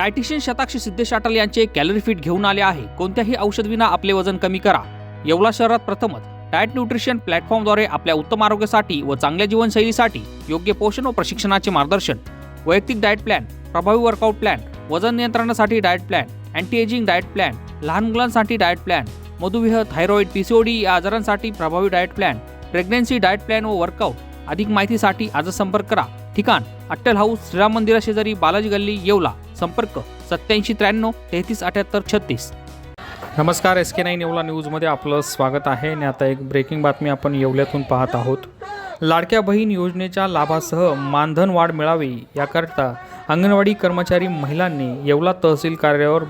Dietitian Shatakshi Siddhesh Atal यांचे calorie fit घेऊन आले आहे. कोणत्याही औषधविना आपले वजन कमी करा. येवला शहरात प्रथमच डायट न्यूट्रिशन प्लॅटफॉर्मद्वारे आपल्या उत्तम आरोग्यासाठी व चांगल्या जीवनशैलीसाठी योग्य पोषण व प्रशिक्षणाचे मार्गदर्शन. वैयक्तिक डाएट प्लॅन प्रभावी वर्कआउट प्लॅन वजन नियंत्रणासाठी diet plan anti ageing diet plan लहान मुलांसाठी डाएट प्लॅन मधुमेह थायरॉइड पीसीओडी या आजारांसाठी प्रभावी diet plan pregnancy diet plan व वर्कआउट अधिक माहितीसाठी आजच संपर्क करा. ठिकाण अट्टल हाऊस श्रीराम मंदिरा शेजारी बालाजी गल्ली येवला. संपर्क सत्याऐंशी त्र्याण्णव तेहतीस अठ्याहत्तर छत्तीस. नमस्कार एस के नाईन येवला न्यूजमध्ये आपलं स्वागत आहे. आणि आता एक ब्रेकिंग बातमी आपण येवल्यातून पाहत आहोत. लाडक्या बहीण योजनेच्या लाभासह मानधन वाढ मिळावी याकरता अंगणवाडी कर्मचारी महिलांनी येवला तहसील कार्यावर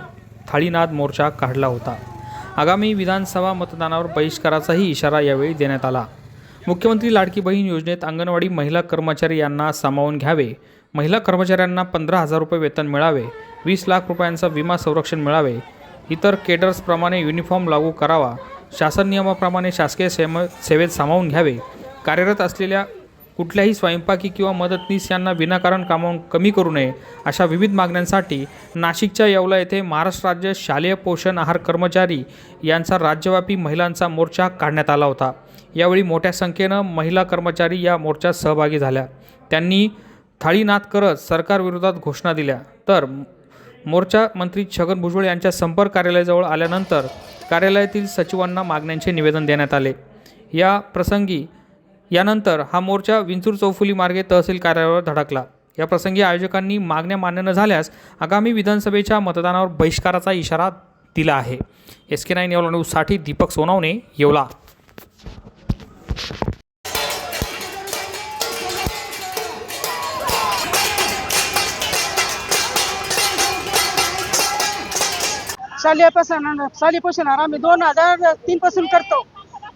थाळीनाद मोर्चा काढला होता. आगामी विधानसभा मतदानावर बहिष्काराचाही इशारा यावेळी देण्यात आला. मुख्यमंत्री लाडकी बहीण योजनेत अंगणवाडी महिला कर्मचारी यांना सामावून घ्यावे महिला कर्मचाऱ्यांना पंधरा हजार रुपये वेतन मिळावे वीस लाख रुपयांचा विमा संरक्षण मिळावे. इतर केडर्सप्रमाणे युनिफॉर्म लागू करावा. शासन नियमाप्रमाणे शासकीय सेम सेवेत सामावून घ्यावे. कार्यरत असलेल्या कुठल्याही स्वयंपाकी किंवा मदतनीस यांना विनाकारण कामावून कमी करू नये अशा विविध मागण्यांसाठी नाशिकच्या येवला येथे महाराष्ट्र राज्य शालेय पोषण आहार कर्मचारी यांचा राज्यव्यापी महिलांचा मोर्चा काढण्यात आला होता. यावेळी मोठ्या संख्येनं महिला कर्मचारी या मोर्चात सहभागी झाल्या. त्यांनी थाळीनाद करत सरकारविरोधात घोषणा दिल्या. तर मोर्चा मंत्री छगन भुजबळ यांच्या संपर्क कार्यालयाजवळ आल्यानंतर कार्यालयातील सचिवांना मागण्यांचे निवेदन देण्यात आले. या प्रसंगी यानंतर हा मोर्चा विंचूर चौफुली मार्गे तहसील कार्यालयावर धडकला. या प्रसंगी आयोजकांनी मागण्या मान्य न झाल्यास आगामी विधानसभेच्या मतदानावर बहिष्काराचा इशारा दिला आहे. एस के नाईन येवला न्यूजसाठी दीपक सोनावणे येवला. शालेय पोषण शालेय पोषणावर आम्ही दोन हजार तीन पासून करतो.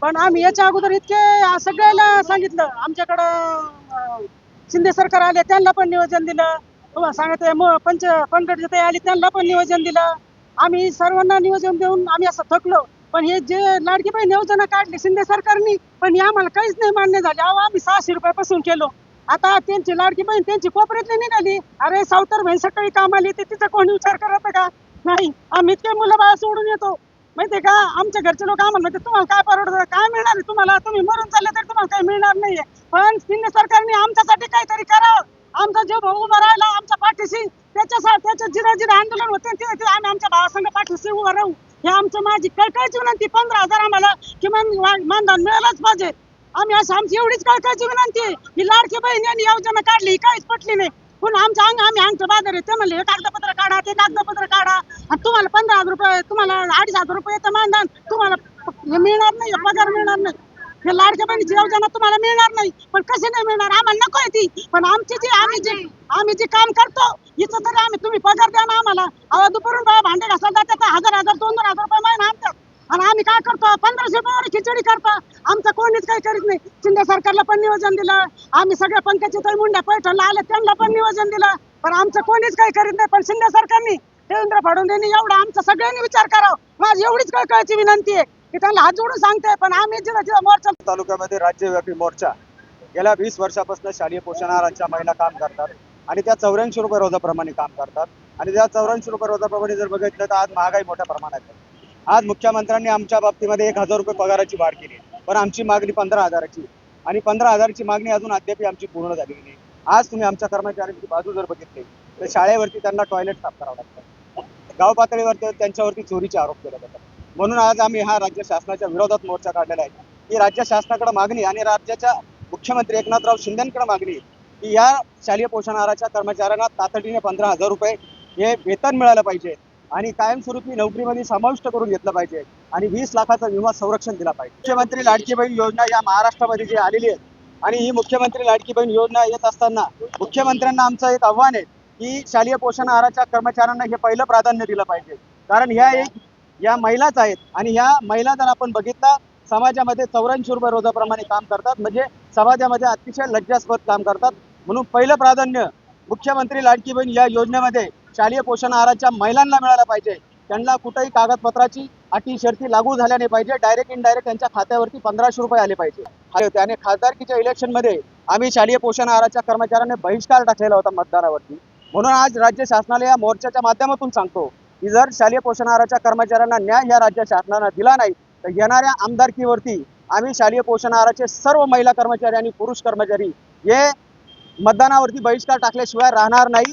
पण आम्ही याच्या अगोदर इतके सगळ्याला सांगितलं. आमच्याकडं शिंदे सरकार आले त्यांना पण नियोजन दिलं. तुम्हाला सांगत पंच पंकज आली त्यांना पण नियोजन दिलं. आम्ही सर्वांना नियोजन देऊन आम्ही असं थकलो. पण हे जे लाडकी बहीण काढली शिंदे सरकारनी पण हे आम्हाला काहीच नाही मान्य झाले. अहो आम्ही सहाशे रुपयापासून केलो. आता त्यांची लाडकी बहीण त्यांची कोपऱ्यातली निघाली. अरे सावतर बहीण सकाळी कामाली ते तिचा कोणी विचार करत का? नाही आम्ही इतके मुलं बाळा सोडून येतो. माहितीये का? आमच्या घरचे लोक आम्हाला म्हणते तुम्हाला काय परवडत काय मिळणार आहे तुम्हाला? तुम्ही मरून चालले तर तुम्हाला काही मिळणार नाहीये. पण शिंदे सरकारने आमच्यासाठी काहीतरी करावं. आमचा जो भाऊ उभा राहिला आमच्या पाठीशी त्याच्यासाठी त्याच्या जिरा जिरा आंदोलन होते ते आम्ही आमच्या भावासंग पाठीशी उभं राहू. हे आमचं माझी कळकळची विनंती पंधरा हजार आम्हाला किमान मानधन मिळालंच पाहिजे. आम्ही असं आमची एवढीच कळकळची विनंती ही लाडकी बहीण यांनी योजना काढली काहीच पटली नाही. पण आमच्या अंग आम्ही आमचं बाजार आहे. ते म्हणले हे कागदपत्र काढा ते कागदपत्र काढा. आणि तुम्हाला पंधरा हजार रुपये तुम्हाला अडीच हजार रुपये येतं मानधन. तुम्हाला हे मिळणार नाही पगार मिळणार नाही. हे लाडक्या बहिणीची योजना तुम्हाला मिळणार नाही. पण कशी नाही मिळणार? आम्हाला नको आहे ती. पण आमची जी आम्ही जे आम्ही जे काम करतो हिचं तरी आम्ही तुम्ही पगार द्या ना आम्हाला. अहो दुपारून भांडे घासायला जाते हजार हजार दोन दोन हजार रुपये महिना आणि आम्ही काय करतो? पंधराशे रुपयावर खिचडी करतो. आमचं कोणीच काही करीत नाही. शिंदे सरकारला पण नियोजन दिलं. आम्ही सगळ्या पंकजा ताई मुंड्या पैठणला आले त्यांना पण नियोजन दिलं. पण आमचं कोणीच काही करीत नाही. पण शिंदे सरकारनी देवेंद्र फडणवीस एवढा आमचा सगळ्यांनी विचार करावा. माझी एवढीच कळकळची विनंती आहे की त्यांना हात जोडून सांगते पण आम्ही जिथं जिथं मोर्चा तालुक्यामध्ये राज्यव्यापी मोर्चा. गेल्या वीस वर्षापासून शालेय पोषणाहारांच्या महिला काम करतात आणि त्या चौऱ्याऐंशी रुपये रोजाप्रमाणे काम करतात. आणि त्या चौऱ्याऐंशी रुपये रोजाप्रमाणे जर बघितलं तर आज महागाई मोठ्या प्रमाणात आहे. आज मुख्यमंत्र्यांनी आमच्या बाबतीमध्ये एक हजार रुपये पगाराची वाढ केली पण आमची मागणी पंधरा हजाराची आणि पंधरा हजाराची मागणी अजून अद्याप आमची पूर्ण झालेली नाही. आज तुम्ही आमच्या कर्मचाऱ्यांची बाजू जर बघितली तर शाळेवरती त्यांना टॉयलेट साफ करावं लागतं. गाव पातळीवरती त्यांच्यावरती चोरीचे आरोप केले जातात. म्हणून आज आम्ही हा राज्य शासनाच्या विरोधात मोर्चा काढलेला आहे. की राज्य शासनाकडे मागणी आणि राज्याच्या मुख्यमंत्री एकनाथराव शिंदेकडे मागणी की या शालेय पोषण आहाराच्या कर्मचाऱ्यांना तातडीने पंधरा हजार रुपये हे वेतन मिळालं पाहिजे. आणि कायमस्वरूपी नोकरीमध्ये समाविष्ट करून घेतलं पाहिजे आणि वीस लाखाचा विमा संरक्षण दिला पाहिजे. मुख्यमंत्री लाडकी बहीण योजना या महाराष्ट्रामध्ये जी आलेली आहे आणि ही मुख्यमंत्री लाडकी बहीण योजना येत असताना मुख्यमंत्र्यांना आमचं एक आव्हान आहे की शालेय पोषण आहाराच्या कर्मचाऱ्यांना हे पहिलं प्राधान्य दिलं पाहिजे. कारण ह्या एक या महिलाच आहेत आणि ह्या महिला जर आपण बघितला समाजामध्ये चौऱ्याऐंशी रुपये रोजाप्रमाणे काम करतात. म्हणजे समाजामध्ये अतिशय लज्जास्पद काम करतात. म्हणून पहिलं प्राधान्य मुख्यमंत्री लाडकी बहीण या योजनेमध्ये शालेय पोषण आहाराच्या महिलांना मिळाला पाहिजे. त्यांना कुठेही कागदपत्राची अटी शर्ती लागू झाल्या नाही पाहिजे. डायरेक्ट इनडायरेक्ट त्यांच्या खात्यावरती पंधराशे रुपये आले पाहिजे. होते आणि खासदारकीच्या इलेक्शनमध्ये आम्ही शालेय पोषण आहाराच्या कर्मचाऱ्यांनी बहिष्कार टाकलेला होता मतदानावरती. म्हणून आज राज्य शासनाला या मोर्चाच्या माध्यमातून सांगतो की जर शालेय पोषण आहाराच्या कर्मचाऱ्यांना न्याय या राज्य शासनानं दिला नाही तर येणाऱ्या आमदारकीवरती आम्ही शालेय पोषण आहाराचे सर्व महिला कर्मचारी आणि पुरुष कर्मचारी हे मतदानावरती बहिष्कार टाकल्याशिवाय राहणार नाही.